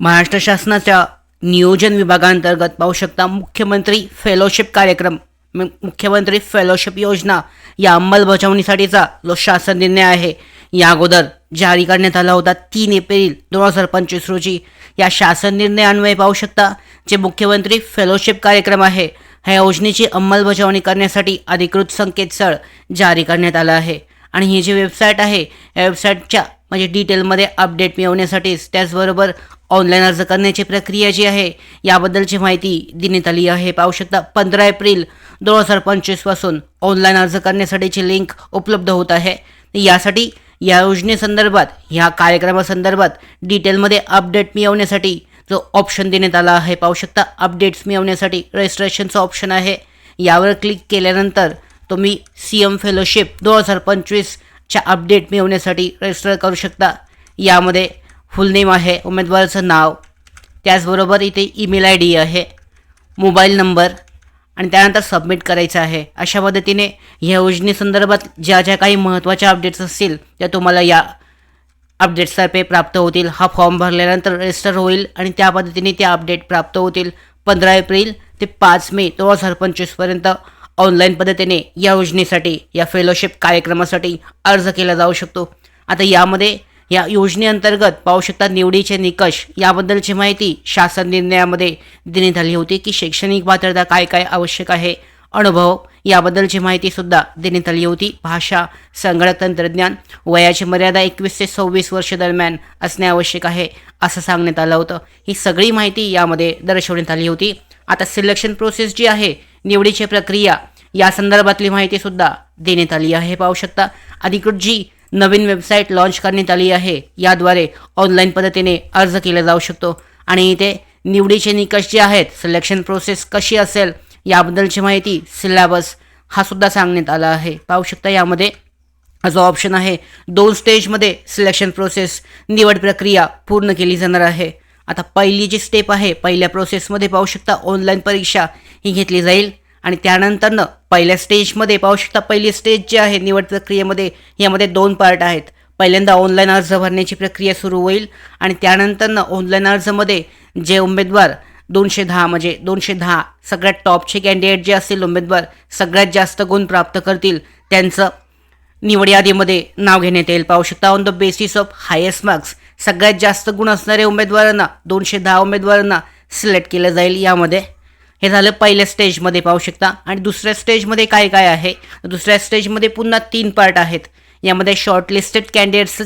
महाराष्ट्र शासनाच्या नियोजन विभागांतर्गत पाहू शकता मुख्यमंत्री फेलोशिप कार्यक्रम. मुख्यमंत्री फेलोशिप योजना या अंमलबजावणीसाठीचा जो शासन निर्णय आहे या अगोदर जारी करण्यात आला होता तीन एप्रिल दोन हजार पंचवीस रोजी. या शासन निर्णयान्वये पाहू शकता जे मुख्यमंत्री फेलोशिप कार्यक्रम आहे ह्या योजनेची अंमलबजावणी करण्यासाठी अधिकृत संकेतस्थळ जारी करण्यात आलं आहे. आणि ही जी वेबसाईट आहे या वेबसाईटच्या म्हणजे डिटेलमध्ये अपडेट मिळवण्यासाठीच त्याचबरोबर ऑनलाईन अर्ज करण्याची प्रक्रिया जी आहे याबद्दलची माहिती देण्यात आली आहे. पाहू शकता पंधरा एप्रिल दोन हजार पंचवीसपासून ऑनलाईन अर्ज करण्यासाठीची लिंक उपलब्ध होत आहे. यासाठी या योजनेसंदर्भात ह्या कार्यक्रमासंदर्भात डिटेलमध्ये अपडेट मिळवण्यासाठी जो ऑप्शन देण्यात आला आहे पाहू शकता अपडेट्स मिळवण्यासाठी रजिस्ट्रेशनचं ऑप्शन आहे. यावर क्लिक केल्यानंतर तुम्ही सी एम फेलोशिप दोन हजार पंचवीसच्या अपडेट मिळवण्यासाठी रजिस्टर करू शकता. यामध्ये फुलनेम आहे उमेदवाराचं नाव. त्याचबरोबर इथे ईमेल आय डी आहे मोबाईल नंबर आणि त्यानंतर सबमिट करायचं आहे. अशा पद्धतीने ह्या योजनेसंदर्भात ज्या ज्या काही महत्त्वाच्या अपडेट्स असतील त्या तुम्हाला या अपडेट्सतर्फे प्राप्त होतील. हा फॉर्म भरल्यानंतर रजिस्टर होईल आणि त्या पद्धतीने त्या अपडेट प्राप्त होतील. पंधरा एप्रिल ते पाच मे दोन हजार पंचवीसपर्यंत ऑनलाईन पद्धतीने या योजनेसाठी या फेलोशिप कार्यक्रमासाठी अर्ज केला जाऊ शकतो. आता यामध्ये या योजनेअंतर्गत पाहू शकता निवडीचे निकष. याबद्दलची माहिती शासन निर्णयामध्ये देण्यात आली होती की शैक्षणिक पात्रता काय काय आवश्यक आहे? अनुभव. याबद्दलची माहितीसुद्धा देण्यात आली होती. भाषा संगणक तंत्रज्ञान वयाची मर्यादा एकवीस ते सव्वीस वर्ष दरम्यान असणे आवश्यक आहे असं सांगण्यात आलं होतं. ही सगळी माहिती यामध्ये दर्शवण्यात आली होती. आता सिलेक्शन प्रोसेस जी आहे निवडीची प्रक्रिया या संदर्भातली माहितीसुद्धा देण्यात आली आहे. पाहू शकता अधिकृत जी नवीन वेबसाईट लॉन्च करण्यात आली आहे. याद्वारे ऑनलाईन पद्धतीने अर्ज केला जाऊ शकतो. आणि इथे निवडीचे निकष जे आहेत सिलेक्शन प्रोसेस कशी असेल याबद्दलची माहिती सिलेबस हा सुद्धा सांगण्यात आला आहे. पाहू शकता यामध्ये हा जो ऑप्शन आहे दोन स्टेजमध्ये सिलेक्शन प्रोसेस निवड प्रक्रिया पूर्ण केली जाणार आहे. आता पहिली जी स्टेप आहे पहिल्या प्रोसेसमध्ये पाहू शकता ऑनलाईन परीक्षा ही घेतली जाईल. आणि त्यानंतरनं पहिल्या स्टेजमध्ये पाहू शकता पहिली स्टेज जी आहे निवड प्रक्रियेमध्ये यामध्ये दोन पार्ट आहेत. पहिल्यांदा ऑनलाईन अर्ज भरण्याची प्रक्रिया सुरू होईल आणि त्यानंतरनं ऑनलाईन अर्जमध्ये जे उमेदवार दोनशे दहा म्हणजे दोनशे दहा सगळ्यात टॉपचे कॅन्डिडेट जे असतील उमेदवार सगळ्यात जास्त गुण प्राप्त करतील त्यांचं निवड यादीमध्ये नाव घेण्यात येईल. पाहू शकता on the basis of highest marks सगळ्यात जास्त गुण असणाऱ्या उमेदवारांना दोनशे दहा उमेदवारांना सिलेक्ट केलं जाईल यामध्ये. हे झालं पहिल्या स्टेजमध्ये पाहू शकता. आणि दुसऱ्या स्टेजमध्ये काय काय आहे? दुसऱ्या स्टेजमध्ये पुन्हा तीन पार्ट आहेत. यामध्ये शॉर्टलिस्टेड कॅन्डिडेट्स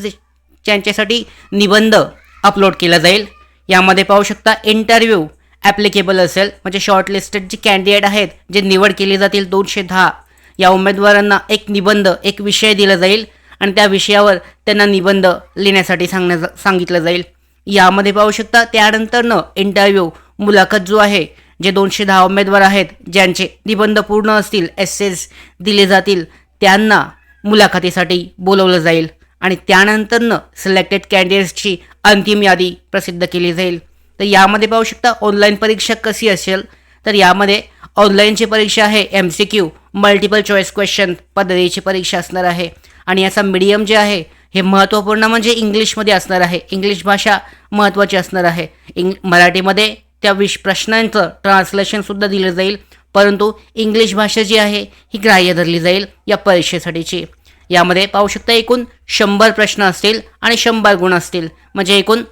त्यांच्यासाठी निबंध अपलोड केला जाईल. यामध्ये पाहू शकता इंटरव्ह्यू ॲप्लिकेबल असेल. म्हणजे शॉर्टलिस्टेड जे कॅन्डिडेट आहेत जे निवड केली जातील दोनशे दहा. या उमेदवारांना एक निबंध एक विषय दिला जाईल. आणि त्या विषयावर त्यांना निबंध लिहिण्यासाठी सांगण्या सांगितलं जाईल. यामध्ये पाहू शकता त्यानंतरनं इंटरव्ह्यू मुलाखत जो आहे जे दोनशे दहा उमेदवार आहेत ज्यांचे निबंध पूर्ण असतील एसेस दिले जातील त्यांना मुलाखतीसाठी बोलवलं जाईल आणि त्यानंतरनं सिलेक्टेड कॅन्डिडेट्सची अंतिम यादी प्रसिद्ध केली जाईल. तर यामध्ये पाहू शकता ऑनलाईन परीक्षा कशी असेल? तर यामध्ये ऑनलाईनची परीक्षा आहे M C Q multiple choice question पद्धतीची परीक्षा असणार आहे. आणि याचा मीडियम जे आहे हे महत्त्वपूर्ण म्हणजे इंग्लिशमध्ये असणार आहे. इंग्लिश भाषा महत्त्वाची असणार आहे. इंग मराठीमध्ये त्या विश प्रश्नांचं ट्रान्सलेशनसुद्धा दिलं जाईल. परंतु इंग्लिश भाषा जी आहे ही ग्राह्य धरली जाईल या परीक्षेसाठीची. यामध्ये पाहू शकता एकूण शंभर प्रश्न असतील आणि शंभर गुण असतील. म्हणजे एकूण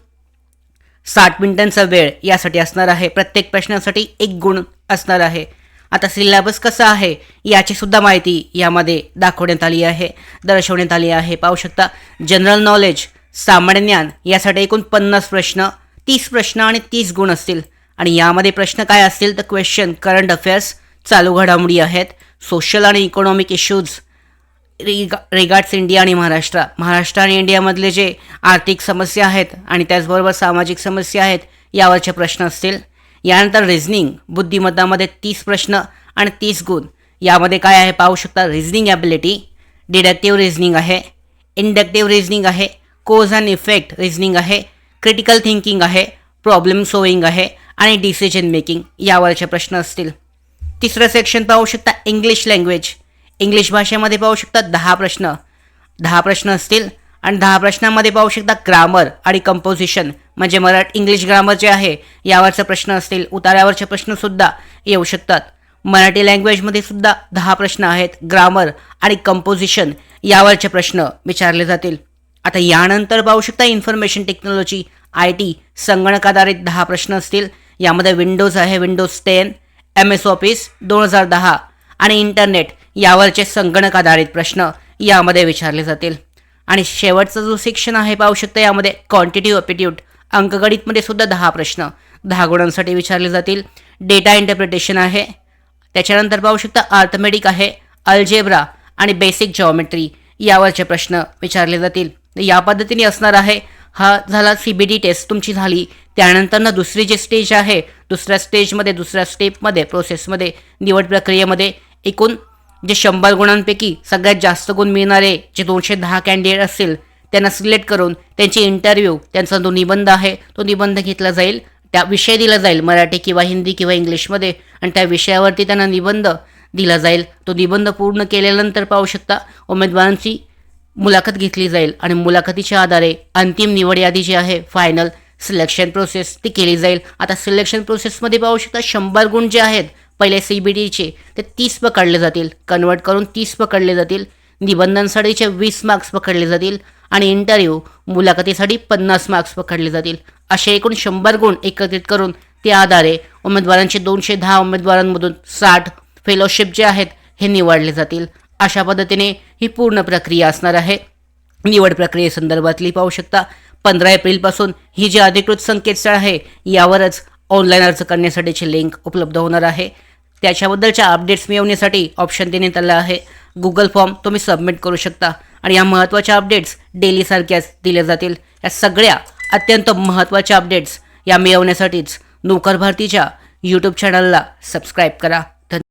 साठ मिनिटांचा वेळ यासाठी असणार आहे. प्रत्येक प्रश्नासाठी एक गुण असणार आहे. आता सिलेबस कसा आहे याची सुद्धा माहिती यामध्ये दाखवण्यात आली आहे दर्शवण्यात आली आहे. पाहू शकता जनरल नॉलेज सामान्य ज्ञान यासाठी एकूण पन्नास प्रश्न तीस प्रश्न आणि तीस गुण असतील. आणि यामध्ये प्रश्न काय असतील तर क्वेश्चन करंट अफेअर्स चालू घडामोडी आहेत सोशल आणि economic issues rega regards India आणि महाराष्ट्र. महाराष्ट्र आणि इंडियामधले जे आर्थिक समस्या आहेत आणि त्याचबरोबर सामाजिक समस्या आहेत यावरचे प्रश्न असतील. यानंतर रिझनिंग बुद्धिमत्तामध्ये तीस प्रश्न आणि तीस गुण. यामध्ये काय आहे पाहू शकता? रिझनिंग ॲबिलिटी डिडक्टिव्ह रिझनिंग आहे इंडक्टिव्ह रिझनिंग आहे कोज अँड इफेक्ट रिझनिंग आहे क्रिटिकल थिंकिंग आहे प्रॉब्लेम सोविंग आहे आणि डिसिजन मेकिंग यावरचे प्रश्न असतील. तिसरं सेक्शन पाहू शकता इंग्लिश लँग्वेज इंग्लिश भाषेमध्ये पाहू शकता दहा प्रश्न. दहा प्रश्न असतील आणि दहा प्रश्नांमध्ये पाहू शकता ग्रामर आणि कंपोजिशन म्हणजे मराठी इंग्लिश ग्रामर जे आहे यावरचे प्रश्न असतील उतार्यावरचे प्रश्नसुद्धा येऊ शकतात. मराठी लँग्वेजमध्ये सुद्धा दहा प्रश्न आहेत ग्रामर आणि कंपोजिशन यावरचे प्रश्न विचारले जातील. आता यानंतर पाहू शकता इन्फॉर्मेशन टेक्नॉलॉजी आय टी संगणकाधारित दहा प्रश्न असतील यामध्ये विंडोज आहे Windows ten M S Office दोन हजार दहा आणि इंटरनेट यावरचे संगणक आधारित प्रश्न यामध्ये विचारले जातील. आणि शेवटचा जो सेक्शन आहे पाहू शकता यामध्ये क्वांटिटिव्ह अपिट्यूड अंकगणितमध्ये सुद्धा दहा प्रश्न दहा गुणांसाठी विचारले जातील. डेटा इंटरप्रिटेशन आहे. त्याच्यानंतर पाहू शकता आर्थमेटिक आहे अल्जेब्रा आणि बेसिक जॉमेट्री यावरचे प्रश्न विचारले जातील. या पद्धतीने असणार आहे हा झाला सी बी डी टेस्ट तुमची झाली. त्यानंतर ना दुसरी जी स्टेज आहे दुसऱ्या स्टेजमध्ये दुसऱ्या स्टेपमध्ये प्रोसेसमध्ये निवड प्रक्रियेमध्ये एकूण जे शंभर गुणांपैकी सगळ्यात जास्त गुण मिळणारे जे दोनशे दहा कॅन्डिडेट असतील त्यांना सिलेक्ट करून त्यांची इंटरव्ह्यू त्यांचा जो निबंध आहे तो निबंध घेतला जाईल. त्या विषय दिला जाईल मराठी किंवा हिंदी किंवा इंग्लिशमध्ये. आणि त्या विषयावरती त्यांना निबंध दिला जाईल. तो निबंध पूर्ण केल्यानंतर पाहू शकता उमेदवारांची मुलाखत घेतली जाईल आणि मुलाखतीच्या आधारे अंतिम निवड यादी जी आहे फायनल सिलेक्शन प्रोसेस ती केली जाईल. आता सिलेक्शन प्रोसेसमध्ये पाहू शकता शंभर गुण जे आहेत पहिले सी बी डीचे ते तीस पकडले जातील. कन्वर्ट करून तीस पकडले जातील. निबंधांसाठीचे वीस मार्क्स पकडले जातील. आणि इंटरव्ह्यू मुलाखतीसाठी पन्नास मार्क्स पकडले जातील. असे एकूण शंभर गुण एकत्रित करून त्या आधारे उमेदवारांचे दोनशे दहा उमेदवारांमधून साठ फेलोशिप जे आहेत हे निवडले जातील. अशा पद्धतीने ही पूर्ण प्रक्रिया असणार आहे. निवड प्रक्रियेसंदर्भातली पाहू शकता. पंधरा एप्रिलपासून ही जी अधिकृत संकेतस्थळ आहे यावरच ऑनलाईन अर्ज करण्यासाठीची लिंक उपलब्ध होणार आहे. त्याच्याबद्दलच्या अपडेट्स मिळवण्यासाठी ऑप्शन देण्यात आलं आहे. गुगल फॉर्म तुम्ही सबमिट करू शकता आणि या महत्त्वाच्या अपडेट्स डेलीसारख्याच दिल्या जातील. या सगळ्या अत्यंत महत्त्वाच्या अपडेट्स या मिळवण्यासाठीच नोकर भारतीच्या यूट्यूब चॅनलला सबस्क्राईब करा.